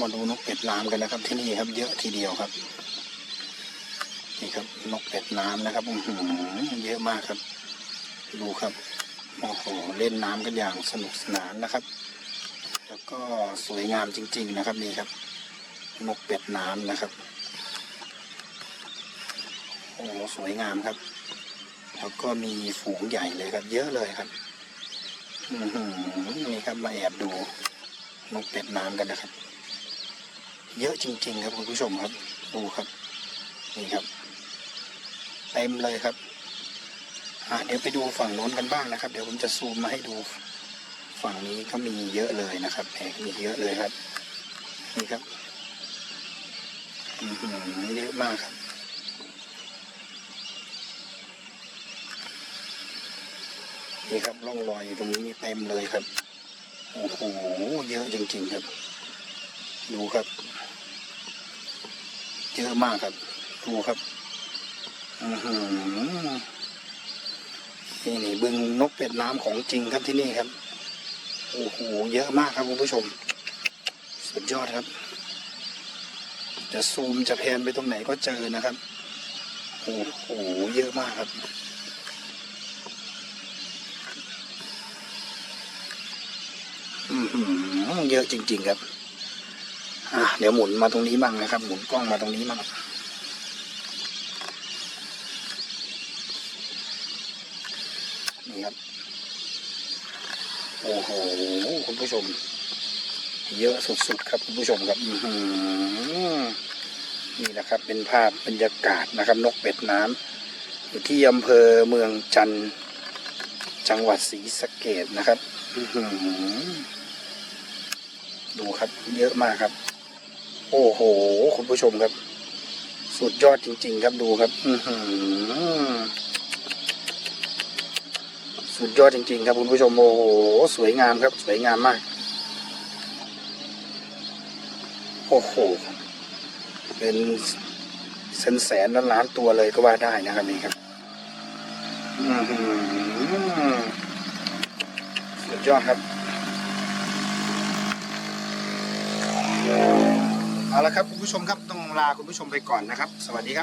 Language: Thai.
มาดูนกเป็ดน้ำกันนะครับ ที่นี่ครับ เยอะทีเดียวครับนี่ครับ นกเป็ดน้ำนะครับอือหือเยอะมากครับ ดูครับโอ้โหเล่นน้ำกันอย่างสนุกสนานนะครับ แล้วก็สวยงามจริง ๆ นะครับนี่ครับ นกเป็ดน้ำนะครับโอ้โหสวยงามครับ แล้วก็มีฝูงใหญ่เลยครับ เยอะเลยครับอือหือนี่ครับมาแอบดูนกเป็ดน้ำกันนะครับ เยอะจริง ๆ ครับคุณผู้ชมครับ ดูครับ นี่ครับ เต็มเลยครับ อะเดี๋ยวไปดูฝั่งโน้นกันบ้างนะครับ เดี๋ยวผมจะซูมมาให้ดู ฝั่งนี้ก็มีเยอะเลยนะครับแหมมีเยอะเลยครับ นี่ครับอือหือเยอะมากครับนี่ครับร่องรอยอยู่ตรงนี้เต็มเลยครับโอ้โหเยอะจริง ๆ ครับ ดูครับ เยอะมากครับ ดูครับอือหือนี่นี่บึงนกเป็ดน้ำของจริงครับที่นี่ครับ โอ้โห เยอะมากครับคุณผู้ชม สุดยอดครับ จะซูมจะแพนไปตรงไหนก็เจอนะครับ โอ้โห เยอะมากครับอือหือเยอะจริง ๆ ครับ เดี๋ยวหมุนมาตรงนี้บ้างนะครับ หมุนกล้องมาตรงนี้บ้างนี่ครับ โอ้โหคุณผู้ชม เยอะสุดๆครับคุณผู้ชมครับอือหือนี่นะครับ เป็นภาพบรรยากาศนะครับ นกเป็ดน้ำอยู่ที่อำเภอเมืองจันทร์จังหวัดศรีสะเกดนะครับอือหือดูครับเยอะมากครับ โอ้โห คุณผู้ชมครับ สุดยอดจริง ๆ ครับดูครับ อือหือสุดยอดจริง ๆ ครับคุณผู้ชมโอ้โหสวยงามครับ สวยงามมาก โอ้โหเป็นแสนแสนล้านล้านตัวเลยก็ว่าได้นะครับนี่ครับอือหือสุดยอดครับ เอา ละครับคุณผู้ชมครับต้องลาคุณผู้ชมไปก่อนนะครับ สวัสดีครับ